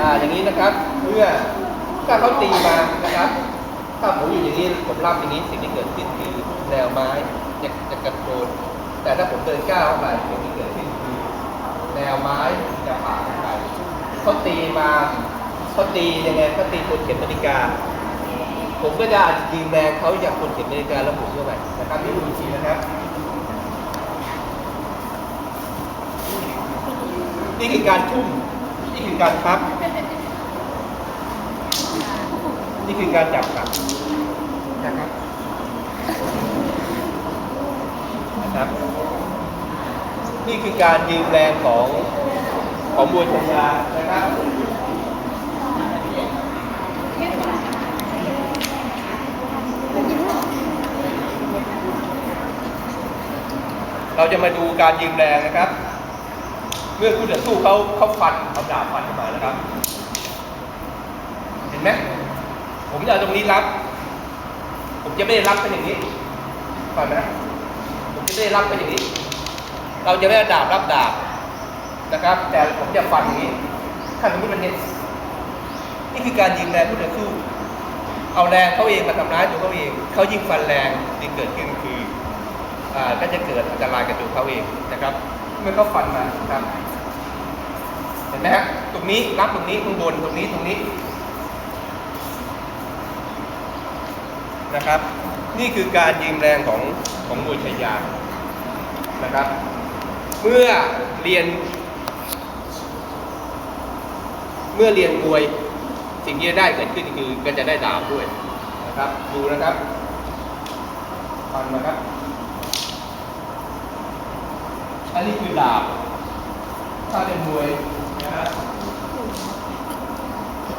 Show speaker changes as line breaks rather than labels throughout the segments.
อ่าอย่างนี้นะครับเมื่อถ้าเขาตีมานะครับ ถ้าผมอยู่อย่างนี้ผมรับอย่างนี้สิ่งที่เกิดขึ้นคือแนวไม้จะจะกระโดดแต่ถ้าผมเดินก้าวเข้าไปสิ่งที่เกิดขึ้นคือแนวไม้จะผ่านไปเขาตีมาเขาตียังไงเขาตีคนเข็มนาฬิกา ผมก็จะยิงแรงเขาอย่างคนเข็มนาฬิกาแล้วหมุนเข้าไปนะครับนี่ดูอีกทีนะครับนี่คือการทุ่มนี่คือการพับ นี่คือการจับกับนะครับนะครับ นี่คือการยืมแรงของของมวยชายานะครับเราจะมาดูการยืมแรงนะครับ เมื่อคู่ต่อสู้เขาเขาฟันเอาดาบฟันเข้ามานะครับ เห็นไหม ผมจะเอาตรงนี้รับ ผมจะไม่ได้รับเป็นอย่างนี้ฟังนะผมจะไม่ได้รับเป็นอย่างนี้ เราจะไม่เอาดาบรับดาบนะครับ แต่ผมจะฟันอย่างนี้ถ้าตรงนี้มันเห็นนี่คือการยิงแรงผู้ต่อสู้เอาแรงเขาเองมาทำร้ายตัวเขาเองเขายิงฟันแรงที่เกิดขึ้นคืออ่าก็จะเกิดอันตรายกับตัวเขาเองนะครับ เมื่อเขาฟันมาครับเห็นไหมฮะตรงนี้รับตรงนี้ข้างบนตรงนี้ตรงนี้ นะครับ นี่คือการยิงแรงของของมวยชายานะครับ เมื่อเรียน เมื่อเรียนมวยสิ่งที่จะได้เกิดขึ้นคือก็จะได้ดาบด้วยนะครับ ดูนะครับฟังนะครับ อันนี้คือดาบถ้าเป็นมวยนะฮะ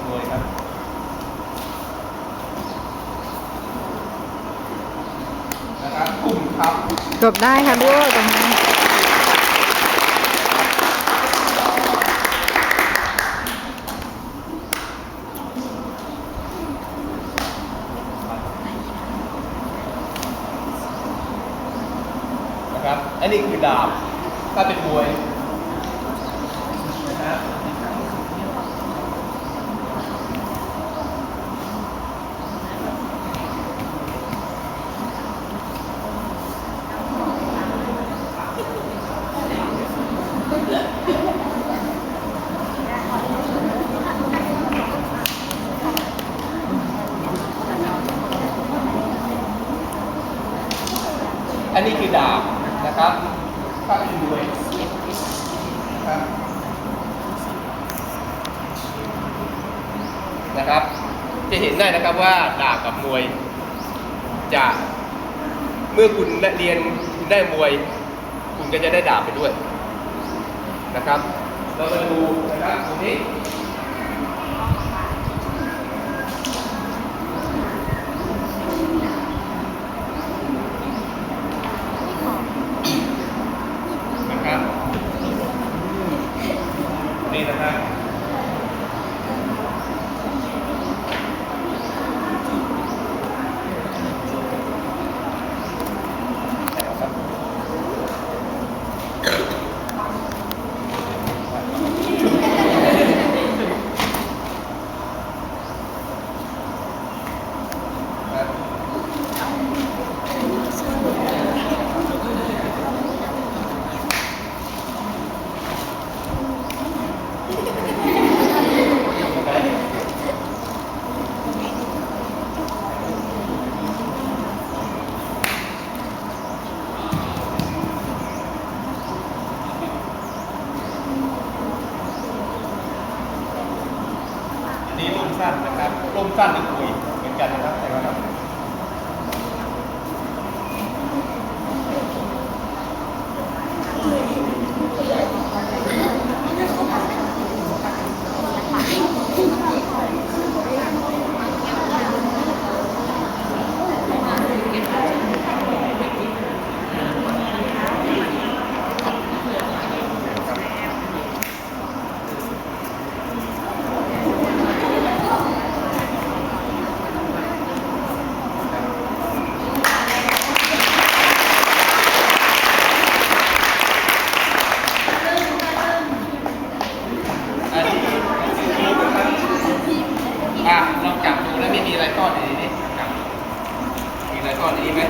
มวยครับนะครับกลุ่มครับ
จบได้ค่ะด้วยตรงนี้
นะครับอันนี้คือดาบถ้าเป็นมวย อันนี้คือดาบนะครับถ้าเป็นมวยนะครับนะครับ จะเห็นได้นะครับว่าดาบกับมวยจะเมื่อคุณเรียนคุณได้มวย คุณก็จะได้ดาบไปด้วยนะครับ เรามาดูนะครับตรงนี้ นะครับ นี่นะครับ อันนี้ร่มสั้น นะครั ว่าลองจับดูแล้วไม่มีอะไรก้อนในนี้จับมีอะไรก้อนในนี้ไหม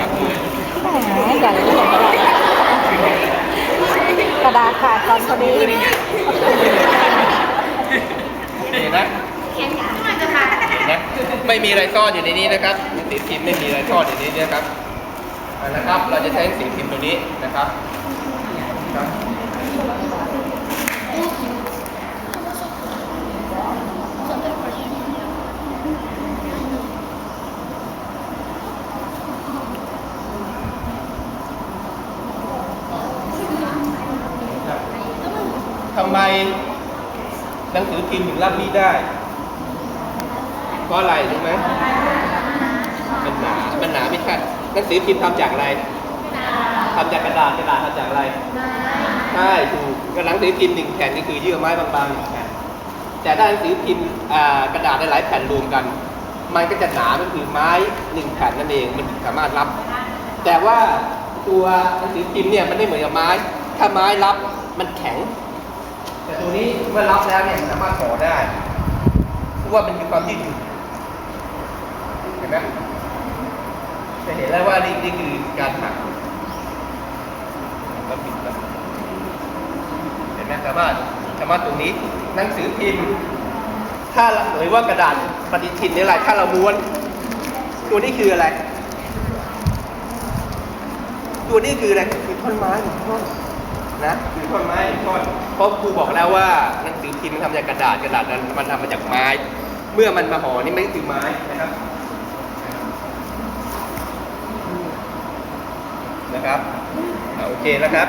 จับดูเลยแหมใหญ่กระ
ดาษขาดตอนพอดี
เห็นไหม
นะ
ไม่มีอะไรซ่อนอยู่ในนี้นะครับสีพิมพ์ไม่มีอะไรซ่อนอยู่ในนี้นะครับนะครับ เราจะใช้สีพิมพ์ตัวนี้นะครับ ทำไมหนังสือพิมพ์ถึงรับนี้ได้เพราะอะไรรู้ไหมมันหนามันหนาไม่ใช่หนังสือพิมพ์ทำจากอะไรทำจากกระดาษกระดาษทำจากอะไรใช่ถูกกระหนังสือพิมพ์หนึ่งแผ่นก็คือเยื่อไม้บางๆหนึ่งแผ่นแต่ถ้าหนังสือพิมพ์อ่ากระดาษหลายๆแผ่นรวมกัน มันก็จะหนาก็คือไม้หนึ่งแผ่นนั่นเองมันถึงสามารถรับ แต่ว่าตัวหนังสือพิมพ์เนี่ยมันไม่เหมือนกับไม้ ถ้าไม้รับมันแข็ง แต่ตัวนี้เมื่อรับแล้วเนี่ยมันสามารถห่อได้เพราะว่ามันมีความยืดหยุ่นเห็นไหมจะเห็นแล้วว่านี่นี่คือการหักแล้วปิดแล้วเห็นไหมสามารถสามารถตรงนี้หนังสือพิมพ์ถ้าหรือว่ากระดาษปฏิทินนี่อะไรถ้าเราม้วน ตัวนี้คืออะไร ตัวนี้คืออะไรคือท่อนไม้หนึ่งท่อน นะคือท่อนไม้หนึ่งท่อนเพราะครูบอกแล้วว่าหนังสือพิมพ์มันทำจากกระดาษกระดาษนั้นมันทำมาจากไม้ เมื่อมันมาห่อนี่ไม่คือไม้นะครับนะครับโอเคแล้วครับ